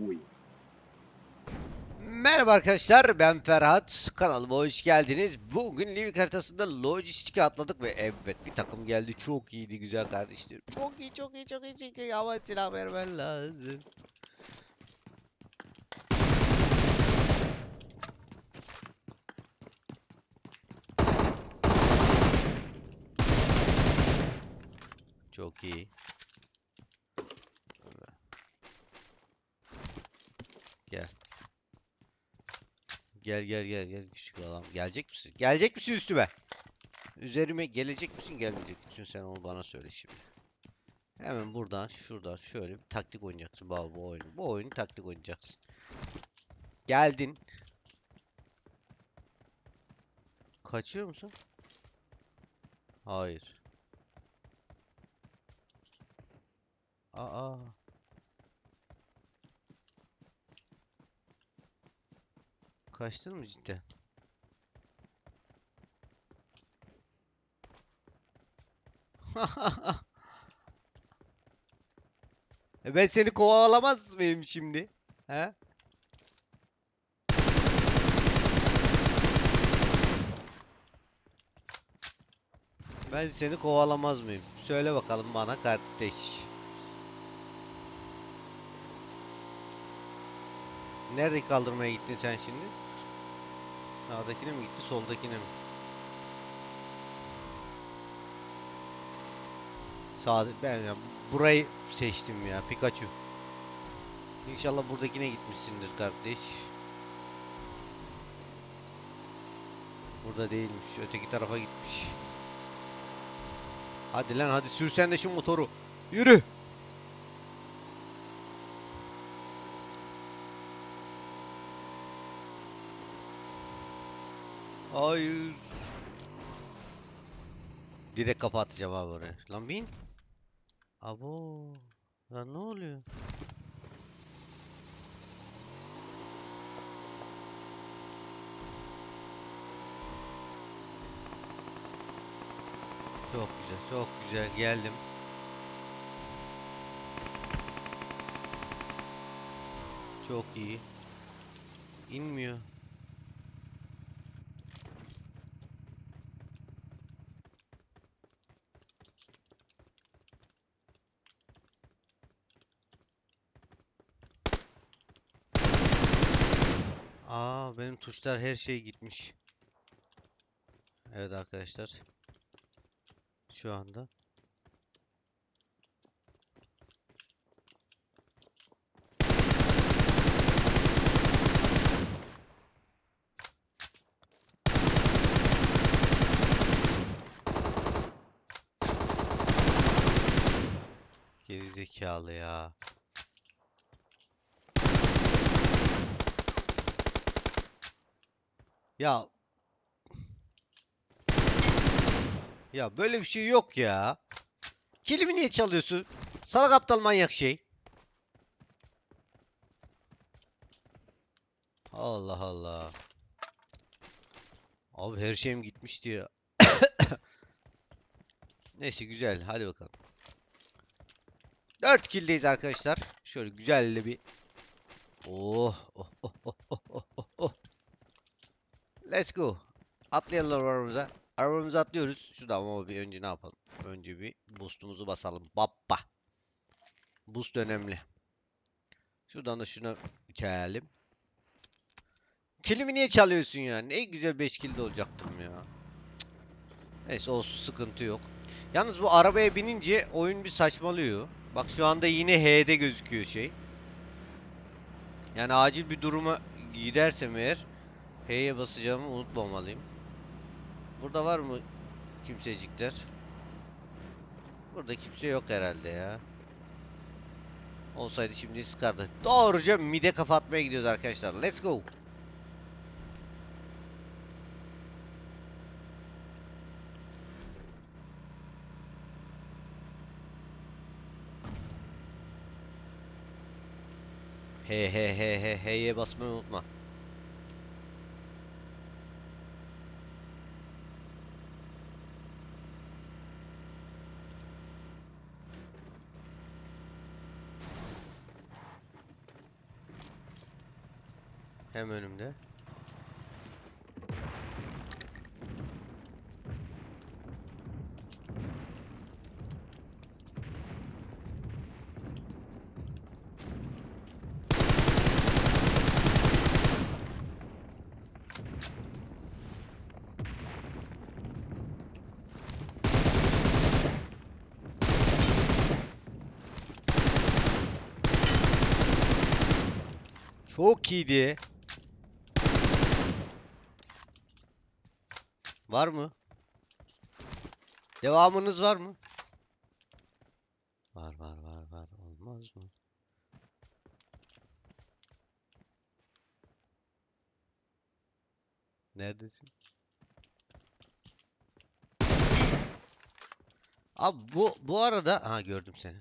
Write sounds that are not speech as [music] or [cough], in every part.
Uy. Merhaba arkadaşlar ben Ferhat kanalıma hoş geldiniz. Bugün Livik haritasında lojistik'e atladık ve evet bir takım geldi çok iyiydi güzel kardeşlerim. Çok iyi çok iyi çok iyi çok iyi ama silah vermen lazım. Çok iyi. Gel. Gel gel gel gel küçük adam. Gelecek misin? Gelecek misin üstüme? Üzerime gelecek misin gelmeyecek misin sen onu bana söyle şimdi. Hemen buradan şuradan şöyle bir taktik oynayacaksın bu, bu oyunu. Bu oyunu taktik oynayacaksın. Geldin. Kaçıyor musun? Hayır. Aa. Kaçtın mı cidden? [laughs] E ben seni kovalamaz mıyım şimdi? He? Ben seni kovalamaz mıyım? Söyle bakalım bana kardeş. Nerede kaldırmaya gittin sen şimdi? Sağdakine mi gitti, soldakine mi? Sağ ben ya burayı seçtim ya Pikachu. İnşallah buradakine gitmişsindir kardeş. Burada değilmiş. Öteki tarafa gitmiş. Hadi lan hadi sürsen de şu motoru. Yürü. Hayır. Direkt kapatacağım abi oraya. Lan bin. Abo. Lan ne oluyor? Çok güzel, çok güzel geldim. Çok iyi. İnmiyor. Aa benim tuşlar her şey gitmiş. Evet arkadaşlar. Şu anda. Geri zekalı ya. Ya Ya böyle bir şey yok ya. Kilimi niye çalıyorsun? Salak aptal manyak şey. Allah Allah. Abi her şeyim gitmişti ya. [coughs] Neyse güzel. Hadi bakalım. 4 kill'deyiz arkadaşlar. Şöyle güzel bir oh, oh, oh, oh, oh. Let's go. Atlayalım arabamıza. Arabamıza atlıyoruz. Şurada ama bir önce ne yapalım? Önce bir boostumuzu basalım. Bappa. Boost önemli. Şuradan da şuna içelim. Kilimi niye çalıyorsun ya? Ne güzel 5 kilde olacaktım ya. Neyse olsun sıkıntı yok. Yalnız bu arabaya binince oyun bir saçmalıyor. Bak şu anda yine H'de gözüküyor şey. Yani acil bir duruma gidersem eğer H'ye basacağımı unutmamalıyım. Burada var mı kimsecikler? Burada kimse yok herhalde ya. Olsaydı şimdi sıkardı. Doğruca mide kafa atmaya gidiyoruz arkadaşlar. Let's go. He he he he he'ye basmayı unutma. Hem önümde. Çok iyiydi. Var mı? Devamınız var mı? Var var var var. Olmaz mı? Neredesin? Abi bu bu arada ha gördüm seni.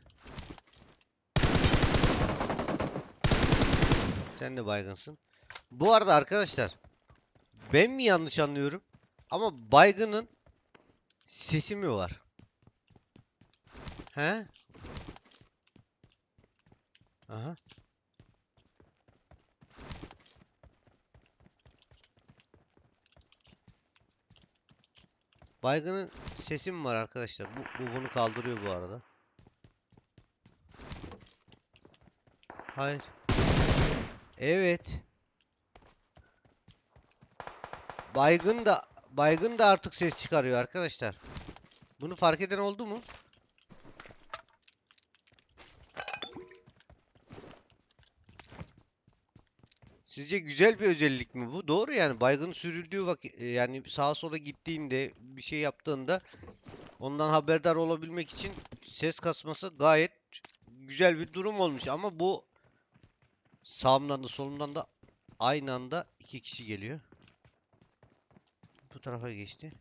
Sen de baygınsın. Bu arada arkadaşlar ben mi yanlış anlıyorum? Ama baygının sesi mi var? He? Aha. Baygının sesi mi var arkadaşlar? Bu, bu bunu kaldırıyor bu arada. Hayır. Evet. Baygın da baygın da artık ses çıkarıyor arkadaşlar. Bunu fark eden oldu mu? Sizce güzel bir özellik mi bu? Doğru yani baygın sürüldüğü vakit yani sağa sola gittiğinde bir şey yaptığında ondan haberdar olabilmek için ses kasması gayet güzel bir durum olmuş ama bu sağımdan da solumdan da aynı anda iki kişi geliyor. Bu tarafa geçti.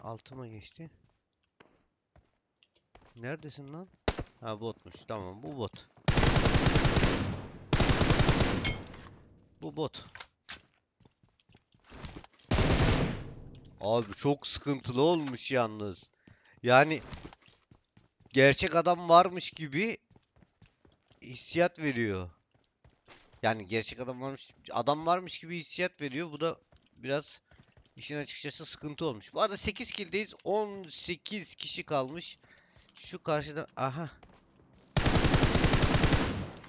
Altıma geçti. Neredesin lan? Ha botmuş. Tamam bu bot. Bu bot. Abi çok sıkıntılı olmuş yalnız. Yani gerçek adam varmış gibi hissiyat veriyor. Yani gerçek adam varmış adam varmış gibi hissiyat veriyor. Bu da biraz işin açıkçası sıkıntı olmuş. Bu arada 8 kill'deyiz. 18 kişi kalmış. Şu karşıda aha.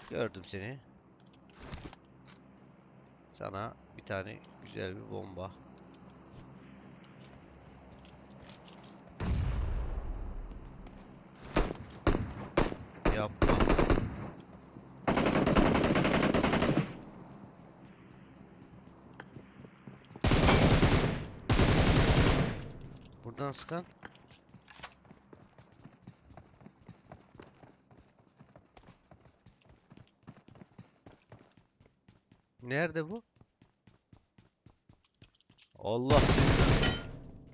Gördüm seni. Sana bir tane güzel bir bomba. Yapma. Buradan sıkan. Nerede bu? Allah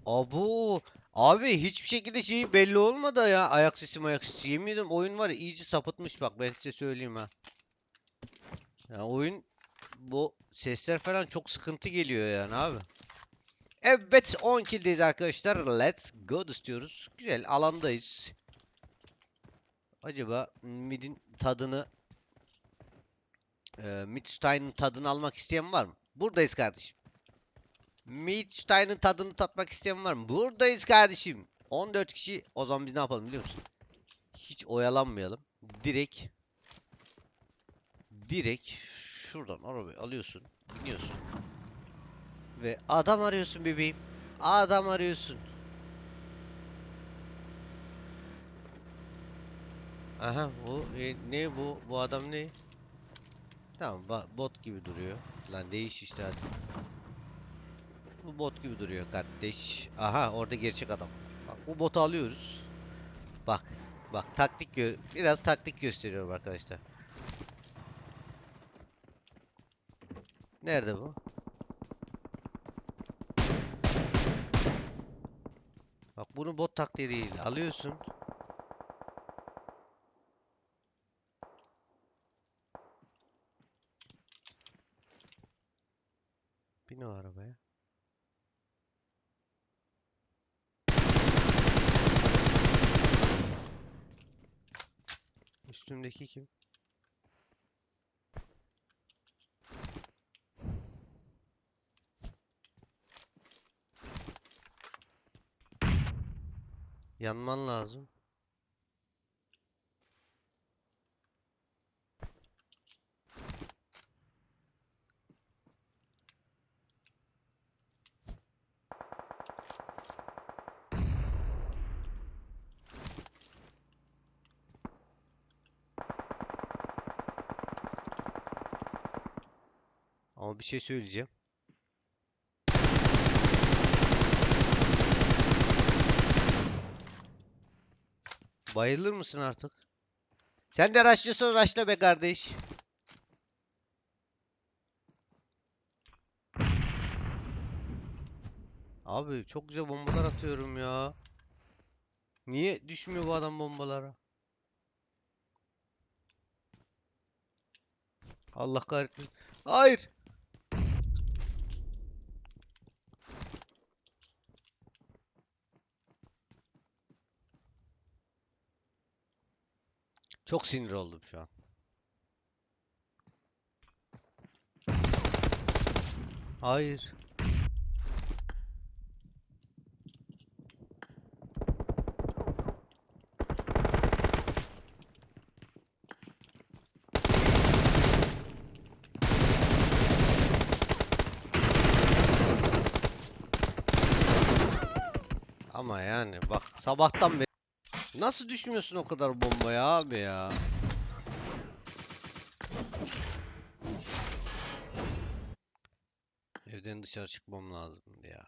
Abu abi hiçbir şekilde şeyi belli olmadı ya ayak sesi ayak sesi yemin ediyorum oyun var ya iyice sapıtmış bak ben size söyleyeyim ha. Ya oyun bu sesler falan çok sıkıntı geliyor yani abi. Evet 10 kill'deyiz arkadaşlar. Let's go istiyoruz. Güzel alandayız. Acaba midin tadını e, Midstein'ın tadını almak isteyen var mı? Buradayız kardeşim. Midstein'ın tadını tatmak isteyen var mı? Buradayız kardeşim. 14 kişi. O zaman biz ne yapalım biliyor musun? Hiç oyalanmayalım. Direkt direkt şuradan arabayı alıyorsun. Biniyorsun. Ve adam arıyorsun bebeğim. Adam arıyorsun. Aha bu e, ne bu? Bu adam ne? Tamam bot gibi duruyor. Lan değiş işte hadi. Bu bot gibi duruyor kardeş. Aha orada gerçek adam. Bak bu botu alıyoruz. Bak bak taktik biraz taktik gösteriyorum arkadaşlar. Nerede bu? Bak bunu bot taktiğiyle alıyorsun. Bin o arabaya. Üstümdeki kim? Yanman lazım. Ama bir şey söyleyeceğim. Bayılır mısın artık? Sen de raşlıyorsan raşla be kardeş. Abi çok güzel bombalar atıyorum ya. Niye düşmüyor bu adam bombalara? Allah kahretsin. Hayır. Çok sinir oldum şu an. Hayır. Ama yani bak sabahtan beri nasıl düşmüyorsun o kadar bombaya abi ya? Evden dışarı çıkmam lazım ya.